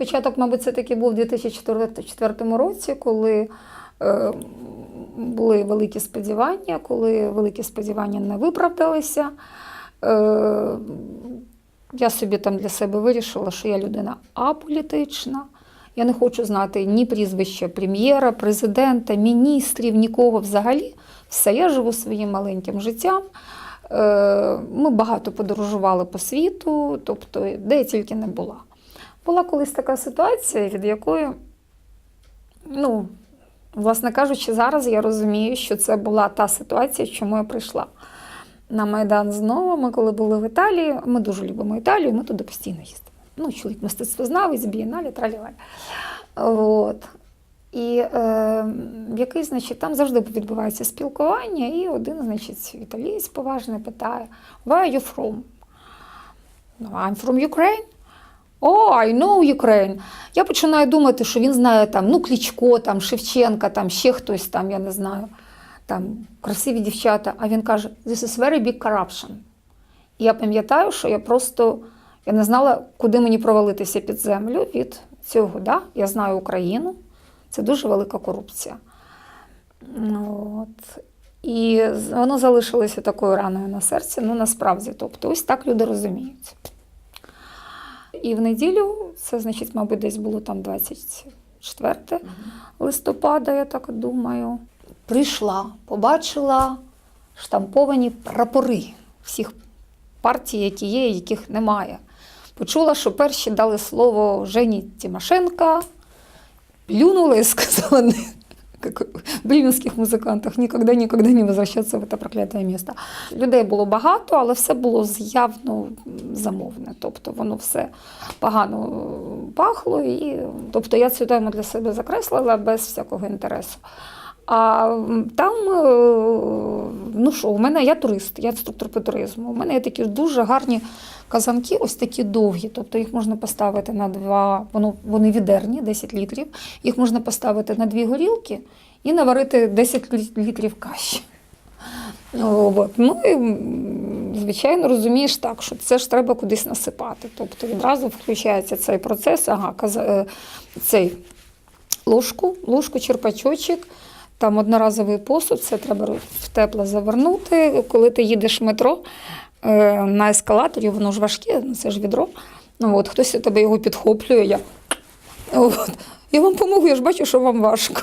Початок, мабуть, це таки був у 2004 році, коли е, були великі сподівання, коли великі сподівання не виправдалися. Е, я собі там для себе вирішила, що я людина аполітична. Я не хочу знати ні прізвища прем'єра, президента, міністрів, нікого взагалі. Все, я живу своїм маленьким життям. Е, Ми багато подорожували по світу, тобто де я тільки не була. Була колись така ситуація, від якої, ну, власне кажучи, зараз я розумію, що це була та ситуація, чому я прийшла на Майдан знову. Ми коли були в Італії, ми дуже любимо Італію, ми туди постійно їздимо. Ну, чоловік мистецтвознавець, бієналі, траліваль. От. І е, який, значить, там завжди відбувається спілкування, і один, значить, італієць поважний питає: Where are you from? I'm from Ukraine. Oh, I know Ukraine. Я починаю думати, що він знає там, ну, Клічко, там, Шевченка, там, ще хтось там, я не знаю, там, красиві дівчата. А він каже, this is very big corruption. І я пам'ятаю, що я просто я не знала, куди мені провалитися під землю від цього. Да? Я знаю Україну, це дуже велика корупція. Ну, От. І воно залишилося такою раною на серці, ну насправді. Тобто, ось так люди розуміють. І в неділю, це, значить, мабуть, десь було там 24 листопада, я так думаю. Прийшла, побачила штамповані прапори всіх партій, які є, яких немає. Почула, що перші дали слово Жені Тимошенка, плюнула і сказала, «Не, как в блінських музикантах, ніколи, ніколи не возвращатися в це прокляте місто. Людей було багато, але все було явно замовне. Тобто воно все погано пахло. І, тобто я цю тему для себе закреслила без всякого інтересу. А там, е, ну що, у мене я турист, я інструктор по туризму. У мене є такі дуже гарні казанки, ось такі довгі. Тобто їх можна поставити на два, воно, вони відерні, 10 літрів. Їх можна поставити на дві горілки і наварити 10 літрів каші. От. Ну і, звичайно, розумієш так, що це ж треба кудись насипати. Тобто відразу включається цей процес, ага, каза- е, цей ложку, ложку, черпачочок, там одноразовий посуд, це треба в тепле завернути. Коли ти їдеш в метро е, на ескалаторі, воно ж важке, це ж відро. Ну, от, хтось у тебе його підхоплює. Я, от, я вам помогу, я ж бачу, що вам важко.